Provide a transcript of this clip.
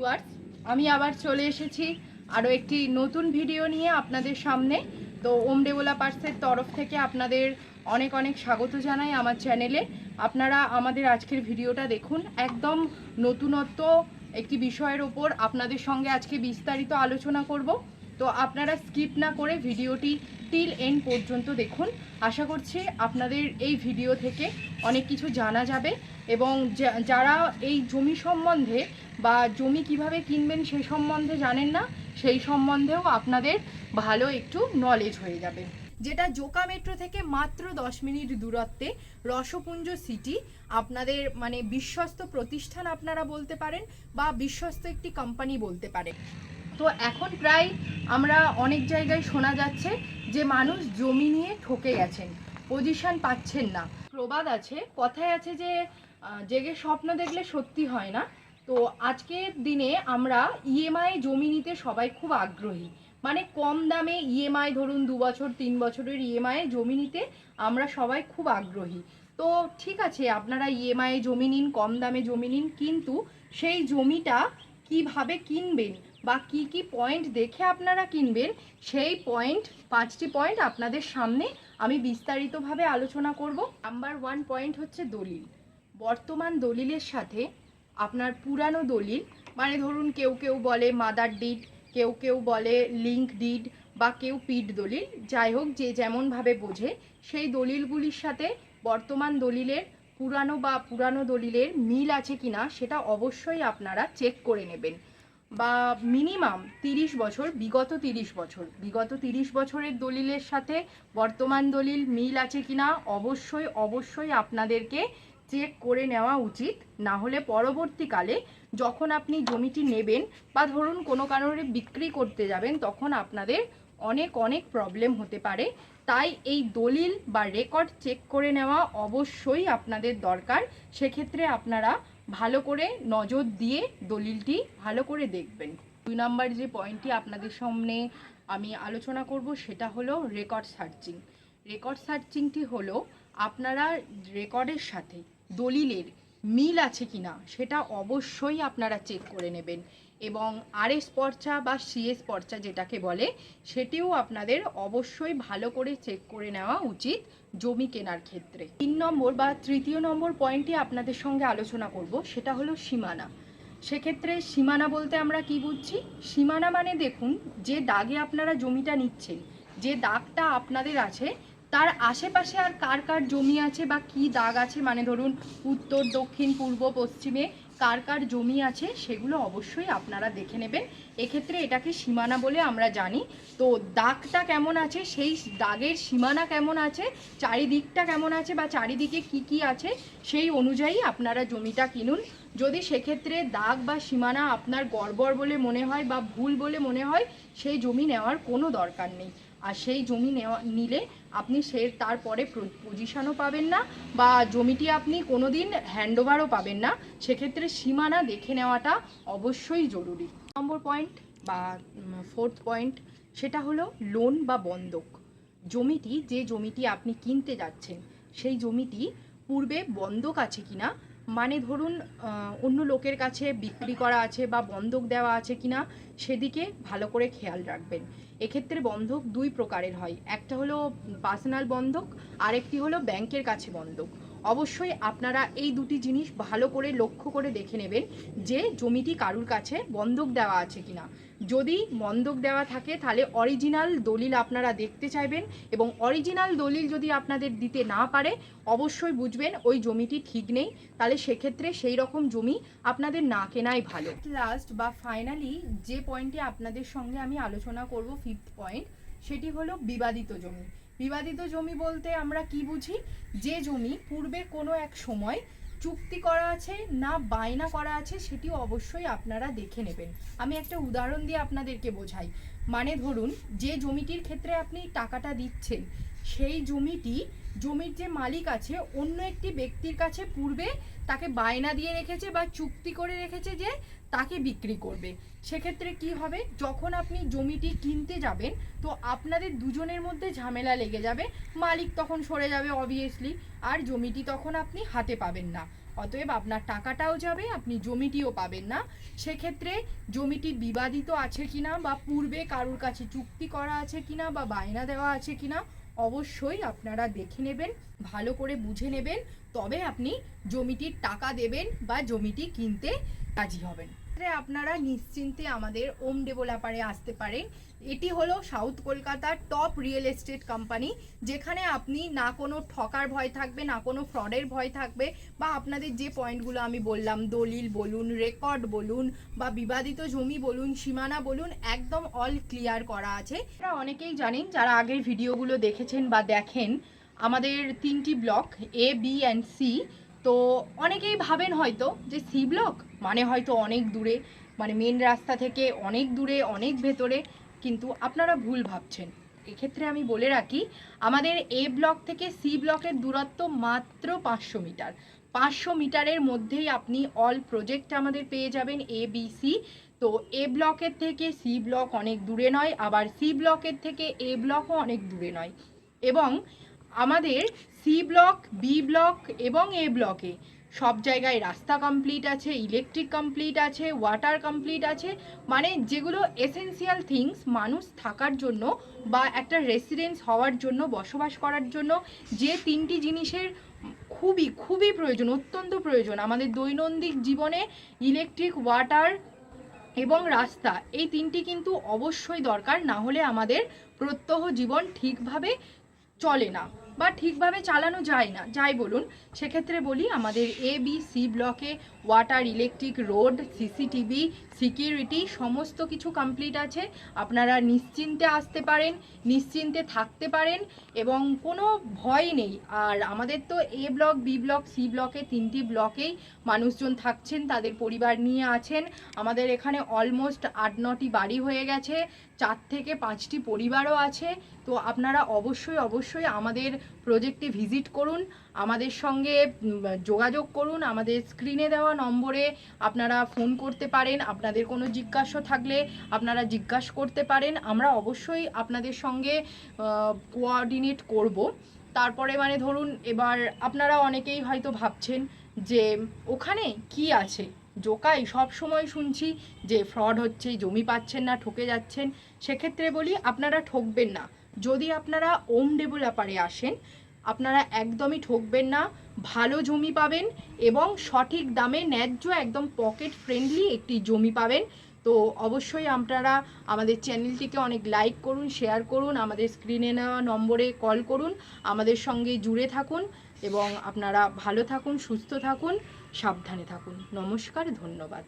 Viewers আমি আবার চলে এসেছি আরও একটি নতুন ভিডিও নিয়ে আপনাদের সামনে। তো ওম পার্সের তরফ থেকে আপনাদের অনেক অনেক স্বাগত জানাই আমার চ্যানেলে আপনারা আমাদের আজকের ভিডিওটা দেখুন। একদম নতুনত্ব একটি বিষয়ের ওপর আপনাদের সঙ্গে আজকে বিস্তারিত আলোচনা করব। তো আপনারা স্কিপ না করে ভিডিওটি টিল এন্ড পর্যন্ত দেখুন। আশা করছি আপনাদের এই ভিডিও থেকে অনেক কিছু জানা যাবে এবং যারা এই জমি সম্বন্ধে বা জমি কীভাবে কিনবেন সে সম্বন্ধে জানেন না, সেই সম্বন্ধেও আপনাদের ভালো একটু নলেজ হয়ে যাবে। যেটা জোকা মেট্রো থেকে মাত্র দশ মিনিট দূরত্বে রসপুঞ্জ সিটি আপনাদের মানে বিশ্বস্ত প্রতিষ্ঠান আপনারা বলতে পারেন বা বিশ্বস্ত একটি কোম্পানি বলতে পারেন। তো এখন প্রায় আমরা অনেক জায়গায় শোনা যাচ্ছে যে মানুষ জমি নিয়ে ঠকে গেছেন পজিশন পাচ্ছেন না। প্রবাদ আছে, কথায় আছে যে জেগে স্বপ্ন দেখলে সত্যি হয় না। তো আজকের দিনে আমরা ইএমআই জমি নিতে সবাই খুব আগ্রহী। মানে কম দামে ইএমআই ধরুন, দু বছর, তিন বছরের ইএমআই জমি নিতে আমরা সবাই খুব আগ্রহী। তো ঠিক আছে, আপনারা ইএমআই জমি নিন, কম দামে জমি নিন, কিন্তু সেই জমিটা কীভাবে কিনবেন বা কি কি পয়েন্ট দেখে আপনারা কিনবেন, সেই পয়েন্ট পাঁচটি পয়েন্ট আপনাদের সামনে আমি বিস্তারিতভাবে আলোচনা করব। নাম্বার ওয়ান পয়েন্ট হচ্ছে দলিল। বর্তমান দলিলের সাথে আপনার পুরানো দলিল মানে ধরুন কেউ কেউ বলে মাদার ডিড কেউ কেউ বলে লিঙ্ক ডিড বা কেউ পিড দলিল, যাই হোক যে যেমনভাবে বোঝে, সেই দলিলগুলির সাথে বর্তমান দলিলের পুরানো বা পুরানো দলিলের মিল আছে কিনা সেটা অবশ্যই আপনারা চেক করে নেবেন। বা মিনিমাম তিরিশ বছর, বিগত তিরিশ বছর, বিগত তিরিশ বছরের দলিলের সাথে বর্তমান দলিল মিল আছে কিনা অবশ্যই অবশ্যই আপনাদেরকে চেক করে নেওয়া উচিত। না হলে পরবর্তীকালে যখন আপনি জমিটি নেবেন বা ধরুন কোনো কারণে বিক্রি করতে যাবেন, তখন আপনাদের অনেক অনেক প্রবলেম হতে পারে। তাই এই দলিল বা রেকর্ড চেক করে নেওয়া অবশ্যই আপনাদের দরকার। সেক্ষেত্রে আপনারা ভালো করে নজর দিয়ে দলিলটি ভালো করে দেখবেন। দুই নম্বর যে পয়েন্টটি আপনাদের সামনে আমি আলোচনা করব, সেটা হলো রেকর্ড সার্চিং রেকর্ড সার্চিংটি হলো আপনারা রেকর্ডের সাথে দলিলের মিল আছে কিনা, সেটা অবশ্যই আপনারা চেক করে নেবেন। এবং আরএস পর্চা বা সিএস পর্চা যেটাকে বলে, সেটিও আপনাদের অবশ্যই ভালো করে চেক করে নেওয়া উচিত জমি কেনার ক্ষেত্রে। তিন নম্বর বা তৃতীয় নম্বর পয়েন্টটি আপনাদের সঙ্গে আলোচনা করব, সেটা হলো সীমানা। সেক্ষেত্রে সীমানা বলতে আমরা কি বুঝছি? সীমানা মানে দেখুন, যে দাগে আপনারা জমিটা নিচ্ছেন, যে দাগটা আপনাদের আছে তার আশেপাশে আর কার কার জমি আছে বা কি দাগ আছে? মানে ধরুন উত্তর, দক্ষিণ, পূর্ব, পশ্চিমে কার কার জমি আছে সেগুলো অবশ্যই আপনারা দেখে নেবেন। এক্ষেত্রে এটাকে সীমানা বলে আমরা জানি। তো দাগটা কেমন আছে? সেই দাগের সীমানা কেমন আছে? চারিদিকটা কেমন আছে বা চারিদিকে কি কি আছে? সেই অনুযায়ী আপনারা জমিটা কিনুন। যদি সেক্ষেত্রে দাগ বা সীমানা আপনার গড়বড় বলে মনে হয় বা ভুল বলে মনে হয়, সেই জমি নেওয়ার কোনো দরকার নেই। আর সেই জমি নেওয়া, নিলে আপনি সে তারপরে পজিশনও পাবেন না বা জমিটি আপনি কোনো দিন হ্যান্ডওভারও পাবেন না। সেক্ষেত্রে সীমানা দেখে নেওয়াটা অবশ্যই জরুরি। নম্বর পয়েন্ট বা ফোর্থ পয়েন্ট সেটা হলো লোন বা বন্ধক। জমিটি, যে জমিটি আপনি কিনতে যাচ্ছেন, সেই জমিটি পূর্বে বন্ধক আছে কিনা মানে ধরুন অন্য লোকের কাছে বিক্রি করা আছে বা বন্ধক দেওয়া আছে কিনা, সেদিকে ভালো করে খেয়াল রাখবেন। এক্ষেত্রে বন্ধক দুই প্রকারের হয়। একটা হলো পার্সোনাল বন্ধক, আরেকটি হলো ব্যাংকের কাছে বন্ধক। অবশ্যই আপনারা এই দুটি জিনিস ভালো করে লক্ষ্য করে দেখে নেবেন যে জমিটি কারুর কাছে বন্ধক দেওয়া আছে কিনা। যদি বন্ধক দেওয়া থাকে, তাহলে অরিজিনাল দলিল আপনারা দেখতে চাইবেন এবং অরিজিনাল দলিল যদি আপনাদের দিতে না পারে, অবশ্যই বুঝবেন ওই জমিটি ঠিক নেই। তাহলে সেক্ষেত্রে সেই রকম জমি আপনাদের না কেনাই ভালো। লাস্ট বা ফাইনালি যে পয়েন্টে আপনাদের সঙ্গে আমি আলোচনা করব ফিফথ পয়েন্ট সেটি হলো বিবাদিত জমি। বিবাদিত জমি বলতে আমরা কি বুঝি? যে জমি পূর্বে কোনো এক সময় চুক্তি করা আছে না বায়না করা আছে সেটি অবশ্যই আপনারা দেখে নেবেন। আমি একটা উদাহরণ দিয়ে আপনাদেরকে বোঝাই। মানে ধরুন, যে জমিটির ক্ষেত্রে আপনি টাকাটা দিচ্ছেন সেই জমিটি, জমির যে মালিক আছে, অন্য একটি ব্যক্তির কাছে পূর্বে তাকে বায়না দিয়ে রেখেছে বা চুক্তি করে রেখেছে যে তাকে বিক্রি করবে। সেক্ষেত্রে কি হবে? যখন আপনি জমিটি কিনতে যাবেন, তো আপনাদের দুজনের মধ্যে ঝামেলা লেগে যাবে। মালিক তখন সরে যাবে অবভিয়াসলি আর জমিটি তখন আপনি হাতে পাবেন না। অতএব আপনার টাকাটাও যাবে, আপনি জমিটিও পাবেন না। সেক্ষেত্রে জমিটি বিবাদিত আছে কিনা বা পূর্বে কারুর কাছে চুক্তি করা আছে কিনা বা বায়না দেওয়া আছে কিনা অবশ্যই আপনারা দেখে নেবেন, ভালো করে বুঝে নেবেন, তবে আপনি জমিটির টাকা দেবেন বা জমিটি কিনতে রাজি হবেন। ক্ষেত্রে আপনারা নিশ্চিন্তে আমাদের ওম ডেভেলপারে আসতে পারেন। এটি হলো সাউথ কলকাতার টপ রিয়েল এস্টেট কোম্পানি, যেখানে আপনি না কোনো ঠকার ভয় থাকবে, না কোনো ফ্রডের ভয় থাকবে বা আপনাদের যে পয়েন্টগুলো আমি বললাম, দলিল বলুন, রেকর্ড বলুন বা বিবাদিত জমি বলুন, সীমানা বলুন, একদম অল ক্লিয়ার করা আছে। আপনারা অনেকেই জানেন, যারা আগের ভিডিওগুলো দেখেছেন বা দেখেন, আমাদের তিনটি block A B and C তো অনেকেই ভাবেন হয়তো যে সি ব্লক মানে হয়তো অনেক দূরে মানে মেন রাস্তা থেকে অনেক দূরে, অনেক ভেতরে, কিন্তু আপনারা ভুল ভাবছেন। এক্ষেত্রে আমি বলে রাখি, আমাদের এ ব্লক থেকে সি ব্লকের দূরত্ব মাত্র পাঁচশো মিটার। পাঁচশো মিটারের মধ্যেই আপনি অল প্রজেক্ট আমাদের পেয়ে যাবেন এ বি সি তো এ ব্লকের থেকে সি ব্লক অনেক দূরে নয়, আবার সি ব্লকের থেকে এ ব্লকও অনেক দূরে নয়। এবং আমাদের সি ব্লক বি ব্লক এবং এ। ব্লকে সব জায়গায় রাস্তা কমপ্লিট আছে ইলেকট্রিক কমপ্লিট আছে ওয়াটার কমপ্লিট আছে মানে যেগুলো এসেনশিয়াল থিংস মানুষ থাকার জন্য বা একটা রেসিডেন্স হওয়ার জন্য, বসবাস করার জন্য, যে তিনটি জিনিসের খুবই খুবই প্রয়োজন, অত্যন্ত প্রয়োজন। আমাদের দৈনন্দিন জীবনে ইলেকট্রিক ওয়াটার এবং রাস্তা, এই তিনটি কিন্তু অবশ্যই দরকার। না হলে আমাদের প্রত্যহ জীবন ঠিকভাবে চলে না বা ঠিকভাবে চালানো যায় না। যাই বলুন, সেক্ষেত্রে বলি আমাদের এ বি সি ব্লকে water electric road CCTV security সমস্ত কিছু কমপ্লিট আছে। আপনারা নিশ্চিন্তে আসতে পারেন, নিশ্চিন্তে থাকতে পারেন এবং কোনো ভয় নেই। আর আমাদের তো A block B block C ব্লকে তিনটি ব্লকেই মানুষজন থাকছেন, তাদের পরিবার নিয়ে আছেন। আমাদের এখানে অলমোস্ট আট, নটি বাড়ি হয়ে গেছে, চার থেকে পাঁচটি পরিবারও আছে। তো আপনারা অবশ্যই অবশ্যই আমাদের প্রজেক্টে ভিজিট করুন, আমাদের সঙ্গে যোগাযোগ করুন, আমাদের স্ক্রিনে দেওয়া নম্বরে আপনারা ফোন করতে পারেন, আপনাদের কোনো জিজ্ঞাসা থাকলে আপনারা জিজ্ঞাসা করতে পারেন, আমরা অবশ্যই আপনাদের সঙ্গে কোঅর্ডিনেট করব। তারপরে মানে ধরুন, এবার আপনারা অনেকেই হয়তো ভাবছেন যে, ওখানে কি আছে? জোকাই, সব সময় শুনছি যে, ফ্রড হচ্ছে, জমি পাচ্ছেন না, ঠকে যাচ্ছেন। সেক্ষেত্রে বলি, আপনারা ঠকবেন না। যদি আপনারা ওম ডেভেলপারে আসেন, আপনারা একদমই ঠকবেন না, ভালো জমি পাবেন এবং সঠিক দামে ন্যায্য একদম পকেট ফ্রেন্ডলি একটি জমি পাবেন। তো অবশ্যই আপনারা আমাদের চ্যানেলটিকে অনেক লাইক করুন শেয়ার করুন, আমাদের স্ক্রিনে নেওয়া নম্বরে কল করুন, আমাদের সঙ্গে জুড়ে থাকুন এবং আপনারা ভালো থাকুন, সুস্থ থাকুন, সাবধানে থাকুন। নমস্কার, ধন্যবাদ।